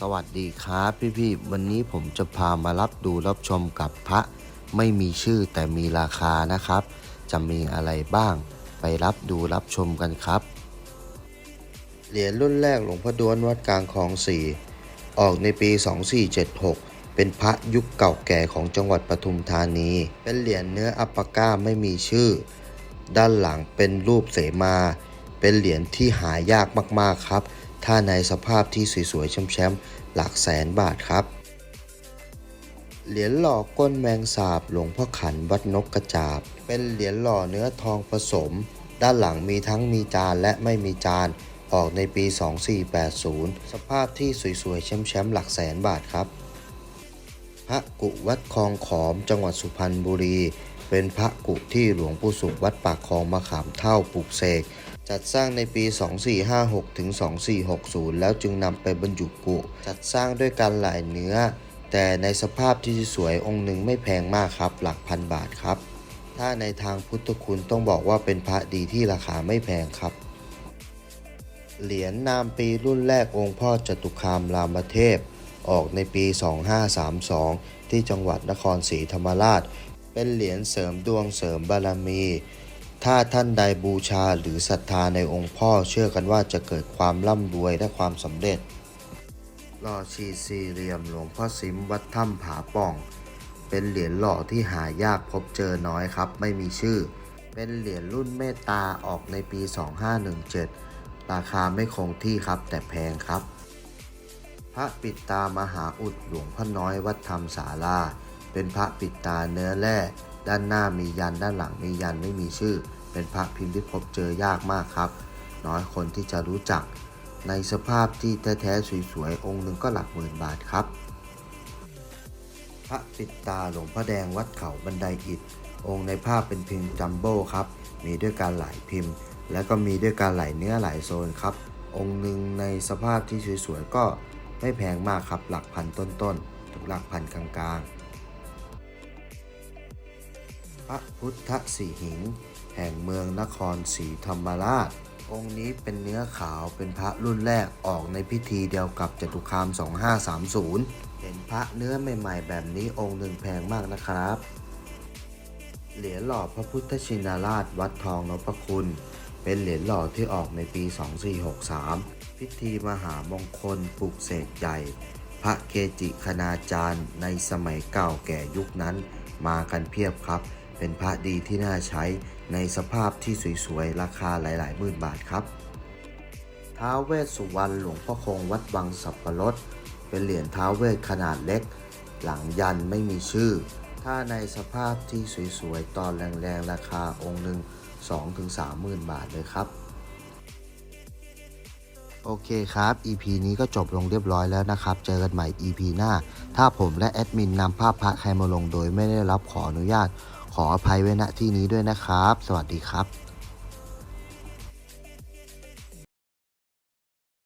สวัสดีครับพี่ๆ วันนี้ผมจะพามารับดูรับชมกับพระ ไม่มีชื่อแต่มีราคานะครับ จะมีอะไรบ้าง ไปรับดูรับชมกันครับ เหรียญรุ่นแรกหลวงพ่อด้วนวัดกลางคลองสี่ออกในปี 2476 เป็นพระยุคเก่าแก่ของจังหวัดปทุมธานี เป็นเหรียญเนื้ออัปปาก้าไม่มีชื่อ ด้านหลังเป็นรูปเสมา เป็นเหรียญที่หายากมากๆครับ ถ้าในสภาพที่สวยๆแชมป์ๆหลักแสนบาทครับ เหรียญหล่อก้นแมงสาบหลวงพ่อขันวัดนกกระจาบ เป็นเหรียญหล่อเนื้อทองผสม ด้านหลังมีทั้งมีจานและไม่มีจานออกในปี 2480 สภาพที่สวยๆแชมป์ๆหลักแสนบาทครับ พระกุวัดคลองขอมจังหวัดสุพรรณบุรี เป็นพระกุที่หลวงปู่สุขวัดปากคลองมะขามเท่าปลูกเสก จัดสร้างในปี 2456 ถึง 2460 แล้วจึงนำไปบรรจุกุ จัดสร้างด้วยการหลายเนื้อ แต่ในสภาพที่สวยองค์หนึ่งไม่แพงมากครับ หลักพันบาทครับ ถ้าในทางพุทธคุณต้องบอกว่าเป็นพระดีที่ราคาไม่แพงครับ เหรียญนามปีรุ่นแรกองค์พ่อจตุคามรามเทพ ออกในปี 2532 ที่จังหวัดนครศรีธรรมราช เป็นเหรียญเสริมดวงเสริมบารมี ถ้าท่านใดบูชาหรือศรัทธาในองค์พ่อเชื่อกันว่าจะเกิดความร่ำรวยและความสำเร็จหล่อชีสี่เหลี่ยมหลวงพ่อซิมวัดถ้ำผาป่อง เป็นเหรียญหล่อที่หายากพบเจอน้อยครับ ไม่มีชื่อ เป็นเหรียญรุ่นเมตตาออกในปี 2517 ราคาไม่คงที่ครับแต่แพงครับ พระปิดตามหาอุดหลวงพ่อน้อยวัดธรรมศาลา เป็นพระปิดตาเนื้อแร่ ด้านหน้ามียันด้านหลังมียันไม่มีชื่อ เป็นพระพิมพ์ที่พบเจอยากมากครับ น้อยคนที่จะรู้จัก ในสภาพที่แท้ๆสวยๆ องค์หนึ่งก็หลักหมื่นบาทครับ พระปิดตาหลวงพ่อแดงวัดเขาบันไดอิฐ องค์ในภาพเป็นพิมพ์จัมโบ้ครับ มีด้วยการหลายพิมพ์ และก็มีด้วยการหลายเนื้อหลายโซนครับ องค์หนึ่งในสภาพที่สวยๆก็ไม่แพงมากครับหลักพันต้นๆถึงหลักพันกลางๆ พระพุทธสีหิง แห่งเมืองนครศรีธรรมราช องค์นี้เป็นเนื้อขาวเป็นพระรุ่นแรกออกในพิธีเดียวกับจตุคาม 2530 เห็นพระเนื้อใหม่ๆ แบบนี้องค์หนึ่งแพงมากนะครับ เหรียญหล่อพระพุทธชินราชวัดทองนพคุณ เป็นเหรียญหล่อที่ออกในปี 2463 พิธีมหามงคลปลุกเสกใหญ่ พระเกจิคณาจารย์ในสมัยเก่าแก่ยุคนั้นมากันเพียบครับ เป็นพระดีที่น่าใช้ในสภาพที่สวยๆ ราคาหลายๆหมื่นบาทครับ ท้าเวสสุวรรณหลวงพ่อคงวัดวังสับปะรด เป็นเหรียญท้าเวสขนาดเล็ก หลังยันไม่มีชื่อ ถ้าในสภาพที่สวยๆ ตอนแรงๆ ราคาองค์หนึ่ง2-3หมื่นบาทเลยครับโอเคครับ EP นี้ก็จบลงเรียบร้อยแล้วนะครับ เจอกันใหม่ EP หน้า ถ้าผมและแอดมินนำภาพพระใครมาลงโดยไม่ได้รับขออนุญาต ขออภัยไว้ณที่นี้ด้วยนะครับ สวัสดีครับ